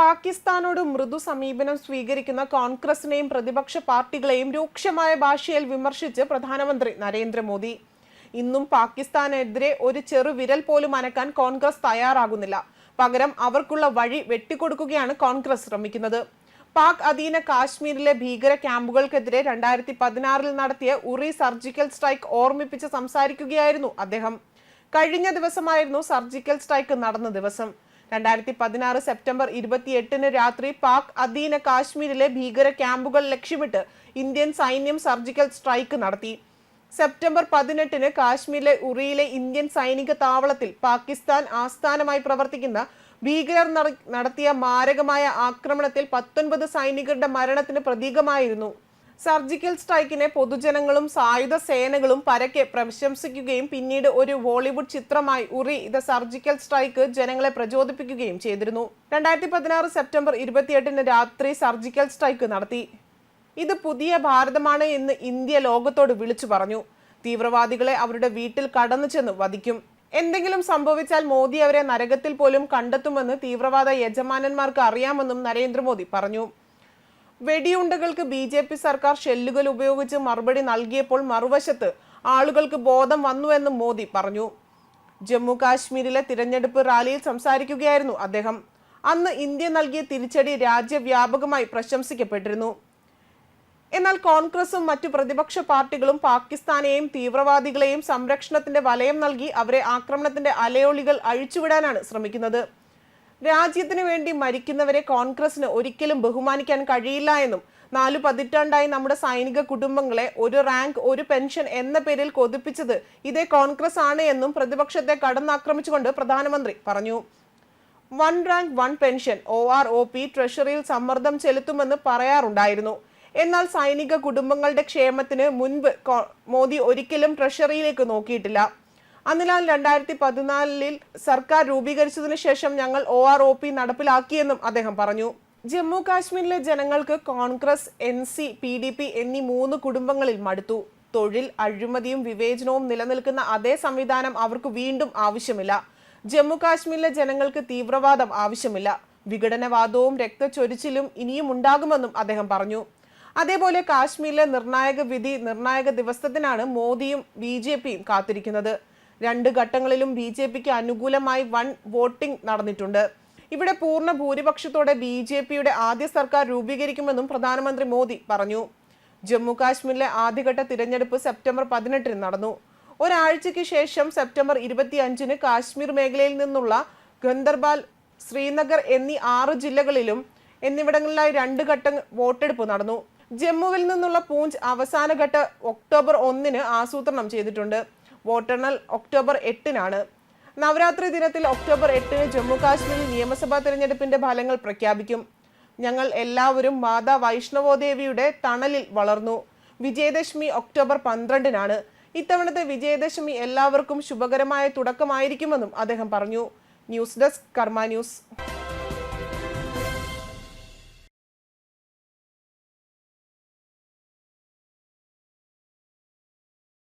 പാകിസ്ഥാനോട് മൃദു സമീപനം സ്വീകരിക്കുന്ന കോൺഗ്രസിനെയും പ്രതിപക്ഷ പാർട്ടികളെയും രൂക്ഷമായ ഭാഷയിൽ വിമർശിച്ച് പ്രധാനമന്ത്രി നരേന്ദ്രമോദി. ഇന്നും പാകിസ്ഥാനെതിരെ ഒരു ചെറു വിരൽ പോലും അനക്കാൻ കോൺഗ്രസ് തയ്യാറാകുന്നില്ല. പകരം അവർക്കുള്ള വഴി വെട്ടിക്കൊടുക്കുകയാണ് കോൺഗ്രസ് ശ്രമിക്കുന്നത്. പാക് അധീന കാശ്മീരിലെ ഭീകര ക്യാമ്പുകൾക്കെതിരെ രണ്ടായിരത്തി പതിനാറിൽ നടത്തിയ ഉറി സർജിക്കൽ സ്ട്രൈക്ക് ഓർമ്മിപ്പിച്ച് സംസാരിക്കുകയായിരുന്നു അദ്ദേഹം. കഴിഞ്ഞ ദിവസമായിരുന്നു സർജിക്കൽ സ്ട്രൈക്ക് നടന്ന ദിവസം. രണ്ടായിരത്തി പതിനാറ് സെപ്റ്റംബർ ഇരുപത്തിയെട്ടിന് രാത്രി പാക് അധീന കാശ്മീരിലെ ഭീകര ക്യാമ്പുകൾ ലക്ഷ്യമിട്ട് ഇന്ത്യൻ സൈന്യം സർജിക്കൽ സ്ട്രൈക്ക് നടത്തി. സെപ്റ്റംബർ പതിനെട്ടിന് കാശ്മീരിലെ ഉറിയിലെ ഇന്ത്യൻ സൈനിക താവളത്തിൽ പാകിസ്ഥാൻ ആസ്ഥാനമായി പ്രവർത്തിക്കുന്ന ഭീകരർ നടത്തിയ മാരകമായ ആക്രമണത്തിൽ പത്തൊൻപത് സൈനികരുടെ മരണത്തിന് പ്രതീകമായിരുന്നു. സർജിക്കൽ സ്ട്രൈക്കിനെ പൊതുജനങ്ങളും സായുധ സേനകളും പരക്കെ പ്രശംസിക്കുകയും പിന്നീട് ഒരു ബോളിവുഡ് ചിത്രമായി ഉറി ദ സർജിക്കൽ സ്ട്രൈക്ക് ജനങ്ങളെ പ്രചോദിപ്പിക്കുകയും ചെയ്തിരുന്നു. രണ്ടായിരത്തി പതിനാറ് സെപ്റ്റംബർ ഇരുപത്തിയെട്ടിന് രാത്രി സർജിക്കൽ സ്ട്രൈക്ക് നടത്തി. ഇത് പുതിയ ഭാരതമാണ് എന്ന് ഇന്ത്യ ലോകത്തോട് വിളിച്ചു പറഞ്ഞു. തീവ്രവാദികളെ അവരുടെ വീട്ടിൽ കടന്നു ചെന്ന് വധിക്കും. എന്തെങ്കിലും സംഭവിച്ചാൽ മോദി അവരെ നരകത്തിൽ പോലും കണ്ടെത്തുമെന്ന് തീവ്രവാദ യജമാനന്മാർക്ക് അറിയാമെന്നും നരേന്ദ്രമോദി പറഞ്ഞു. വെടിയുണ്ടകൾക്ക് ബി ജെ പി സർക്കാർ ഷെല്ലുകൾ ഉപയോഗിച്ച് മറുപടി നൽകിയപ്പോൾ മറുവശത്ത് ആളുകൾക്ക് ബോധം വന്നുവെന്നും മോദി പറഞ്ഞു. ജമ്മു കാശ്മീരിലെ തിരഞ്ഞെടുപ്പ് റാലിയിൽ സംസാരിക്കുകയായിരുന്നു അദ്ദേഹം. അന്ന് ഇന്ത്യ നൽകിയ തിരിച്ചടി രാജ്യവ്യാപകമായി പ്രശംസിക്കപ്പെട്ടിരുന്നു. എന്നാൽ കോൺഗ്രസും മറ്റു പ്രതിപക്ഷ പാർട്ടികളും പാകിസ്ഥാനെയും തീവ്രവാദികളെയും സംരക്ഷണത്തിന്റെ വലയം നൽകി അവരെ ആക്രമണത്തിന്റെ അലയോളികൾ അഴിച്ചുവിടാനാണ് ശ്രമിക്കുന്നത്. രാജ്യത്തിനു വേണ്ടി മരിക്കുന്നവരെ കോൺഗ്രസിന് ഒരിക്കലും ബഹുമാനിക്കാൻ കഴിയില്ല എന്നും നാലു പതിറ്റാണ്ടായി നമ്മുടെ സൈനിക കുടുംബങ്ങളെ ഒരു റാങ്ക് ഒരു പെൻഷൻ എന്ന പേരിൽ കൊതിപ്പിച്ചത് ഇതേ കോൺഗ്രസ് ആണ് എന്നും പ്രതിപക്ഷത്തെ കടന്നാക്രമിച്ചുകൊണ്ട് പ്രധാനമന്ത്രി പറഞ്ഞു. One rank one pension O R O P ട്രഷറിയിൽ സമ്മർദ്ദം ചെലുത്തുമെന്ന് പറയാറുണ്ടായിരുന്നു. എന്നാൽ സൈനിക കുടുംബങ്ങളുടെ ക്ഷേമത്തിന് മുൻപ് മോദി ഒരിക്കലും ട്രഷറിയിലേക്ക് നോക്കിയിട്ടില്ല. അതിനാൽ രണ്ടായിരത്തി പതിനാലിൽ സർക്കാർ രൂപീകരിച്ചതിനു ശേഷം ഞങ്ങൾ ഒ ആർ ഒ പി നടപ്പിലാക്കിയെന്നും അദ്ദേഹം പറഞ്ഞു. ജമ്മു കാശ്മീരിലെ ജനങ്ങൾക്ക് Congress N C P D P എന്നീ മൂന്ന് കുടുംബങ്ങളിൽ മടുത്തു. തൊഴിൽ അഴിമതിയും വിവേചനവും നിലനിൽക്കുന്ന അതേ സംവിധാനം അവർക്ക് വീണ്ടും ആവശ്യമില്ല. ജമ്മു കാശ്മീരിലെ ജനങ്ങൾക്ക് തീവ്രവാദം ആവശ്യമില്ല. വിഘടനവാദവും രക്തച്ചൊരിച്ചിലും ഇനിയും ഉണ്ടാകുമെന്നും അദ്ദേഹം പറഞ്ഞു. അതേപോലെ കാശ്മീരിലെ നിർണായക വിധി നിർണായക ദിവസത്തിനാണ് മോദിയും ബി ജെ പിയും കാത്തിരിക്കുന്നത്. രണ്ട് ഘട്ടങ്ങളിലും ബി ജെ പിക്ക് അനുകൂലമായി വൺ വോട്ടിംഗ് നടന്നിട്ടുണ്ട്. ഇവിടെ പൂർണ ഭൂരിപക്ഷത്തോടെ ബി ജെ പിയുടെ ആദ്യ സർക്കാർ രൂപീകരിക്കുമെന്നും പ്രധാനമന്ത്രി മോദി പറഞ്ഞു. ജമ്മു കാശ്മീരിലെ ആദ്യഘട്ട തിരഞ്ഞെടുപ്പ് സെപ്റ്റംബർ പതിനെട്ടിന് നടന്നു. ഒരാഴ്ചയ്ക്ക് ശേഷം സെപ്റ്റംബർ ഇരുപത്തി അഞ്ചിന് കാശ്മീർ മേഖലയിൽ നിന്നുള്ള ഗന്ദർബാൽ ശ്രീനഗർ എന്നീ ആറ് ജില്ലകളിലും എന്നിവിടങ്ങളിലായി രണ്ട് ഘട്ട വോട്ടെടുപ്പ് നടന്നു. ജമ്മുവിൽ നിന്നുള്ള പൂഞ്ച് അവസാനഘട്ട ഒക്ടോബർ ഒന്നിന് ആസൂത്രണം ചെയ്തിട്ടുണ്ട്. വോട്ടെണ്ണൽ ഒക്ടോബർ എട്ടിനാണ്. നവരാത്രി ദിനത്തിൽ ഒക്ടോബർ എട്ടിന് ജമ്മു കാശ്മീരിൽ നിയമസഭാ തെരഞ്ഞെടുപ്പിന്റെ ഫലങ്ങൾ പ്രഖ്യാപിക്കും. ഞങ്ങൾ എല്ലാവരും മാതാ വൈഷ്ണവോദേവിയുടെ തണലിൽ വളർന്നു. വിജയദശമി ഒക്ടോബർ പന്ത്രണ്ടിനാണ്. ഇത്തവണത്തെ വിജയദശമി എല്ലാവർക്കും ശുഭകരമായ തുടക്കമായിരിക്കുമെന്നും അദ്ദേഹം പറഞ്ഞു. News desk Karma news.